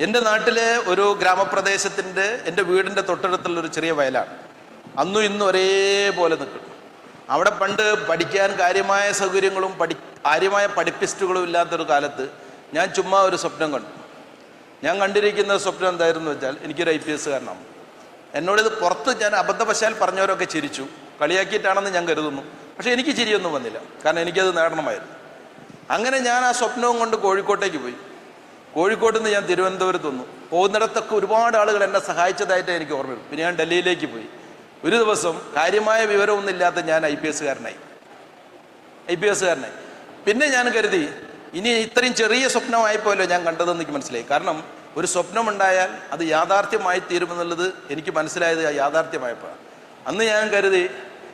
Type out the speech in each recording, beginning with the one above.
എന്റെ നാട്ടിലെ ഒരു ഗ്രാമപ്രദേശത്തിന്റെ എന്റെ വീടിന്റെ തൊട്ടടുത്തുള്ള ഒരു ചെറിയ വയലാണ്. അന്നും ഇന്നും ഒരേപോലെ നിൽക്കും അവിടെ പണ്ട് പഠിക്കാൻ കാര്യമായ സൗകര്യങ്ങളും പഠി കാര്യമായ പഠിപ്പിസ്റ്റുകളും ഇല്ലാത്തൊരു കാലത്ത് ഞാൻ ചുമ്മാ ഒരു സ്വപ്നം കണ്ടു. ഞാൻ കണ്ടിരിക്കുന്ന സ്വപ്നം എന്തായിരുന്നു വെച്ചാൽ എനിക്കൊരു ഐ പി എന്നോട് എന്നോടിത് പുറത്ത് ഞാൻ അബദ്ധവശാൽ പറഞ്ഞവരൊക്കെ ചിരിച്ചു. കളിയാക്കിയിട്ടാണെന്ന് ഞാൻ കരുതുന്നു. പക്ഷെ എനിക്ക് ചിരിയൊന്നും വന്നില്ല. കാരണം എനിക്കത് നേടണമായിരുന്നു. അങ്ങനെ ഞാൻ ആ സ്വപ്നവും കൊണ്ട് കോഴിക്കോട്ടേക്ക് പോയി. കോഴിക്കോട്ട് നിന്ന് ഞാൻ തിരുവനന്തപുരത്ത് വന്നു. പോകുന്നിടത്തൊക്കെ ഒരുപാട് ആളുകൾ എന്നെ സഹായിച്ചതായിട്ട് എനിക്ക് ഓർമ്മയുള്ളൂ. പിന്നെ ഞാൻ ഡൽഹിയിലേക്ക് പോയി. ഒരു ദിവസം കാര്യമായ വിവരമൊന്നും ഇല്ലാത്ത ഞാൻ ഐ പി എസ്സുകാരനായി. ഐ പി എസ്സുകാരനായി. പിന്നെ ഞാൻ കരുതി ഇനി ഇത്രയും ചെറിയ സ്വപ്നമായിപ്പോലോ ഞാൻ കണ്ടതെന്ന് എനിക്ക് മനസ്സിലായി. കാരണം ഒരു സ്വപ്നമുണ്ടായാൽ അത് യാഥാർത്ഥ്യമായി തീരുമെന്നുള്ളത് എനിക്ക് മനസ്സിലായത് യാഥാർത്ഥ്യമായപ്പോഴാണ്. അന്ന് ഞാൻ കരുതി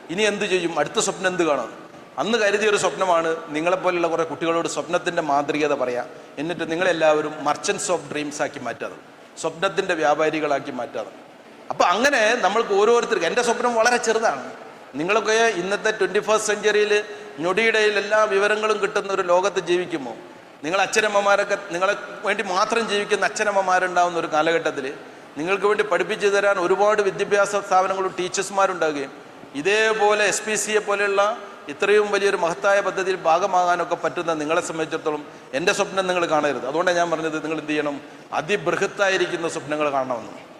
ഇനി എന്ത് ചെയ്യും? അടുത്ത സ്വപ്നം എന്ത് കാണും? അന്ന് കരുതിയ ഒരു സ്വപ്നമാണ് നിങ്ങളെപ്പോലുള്ള കുറേ കുട്ടികളോട് സ്വപ്നത്തിന്റെ മാതൃകത പറയാം. എന്നിട്ട് നിങ്ങളെല്ലാവരും മർച്ചൻസ് ഓഫ് ഡ്രീംസ് ആക്കി മാറ്റാതെ സ്വപ്നത്തിന്റെ വ്യാപാരികളാക്കി മാറ്റാതെ അപ്പോൾ അങ്ങനെ നമ്മൾക്ക് ഓരോരുത്തർക്കും എന്റെ സ്വപ്നം വളരെ ചെറുതാണ്. നിങ്ങളൊക്കെ ഇന്നത്തെ ട്വന്റി ഫസ്റ്റ് സെഞ്ചുറിയിൽ ഞൊടിയിടയിൽ എല്ലാ വിവരങ്ങളും കിട്ടുന്ന ഒരു ലോകത്ത് ജീവിക്കുമ്പോൾ നിങ്ങൾ അച്ഛനമ്മമാരൊക്കെ നിങ്ങളെ വേണ്ടി മാത്രം ജീവിക്കുന്ന അച്ഛനമ്മമാരുണ്ടാവുന്ന ഒരു കാലഘട്ടത്തിൽ നിങ്ങൾക്ക് വേണ്ടി പഠിപ്പിച്ചു തരാൻ ഒരുപാട് വിദ്യാഭ്യാസ സ്ഥാപനങ്ങളും ടീച്ചേഴ്സ്മാരുണ്ടാകുകയും ഇതേപോലെ എസ് പി സിയെ പോലെയുള്ള ഇത്രയും വലിയൊരു മഹത്തായ പദ്ധതിയിൽ ഭാഗമാകാനൊക്കെ പറ്റുന്ന നിങ്ങളെ സംബന്ധിച്ചിടത്തോളം എന്റെ സ്വപ്നം നിങ്ങൾ കാണരുത്. അതുകൊണ്ടാണ് ഞാൻ പറഞ്ഞത് നിങ്ങൾ എന്ത് ചെയ്യണം? അതിബൃഹത്തായിരിക്കുന്ന സ്വപ്നങ്ങൾ കാണണമെന്ന്.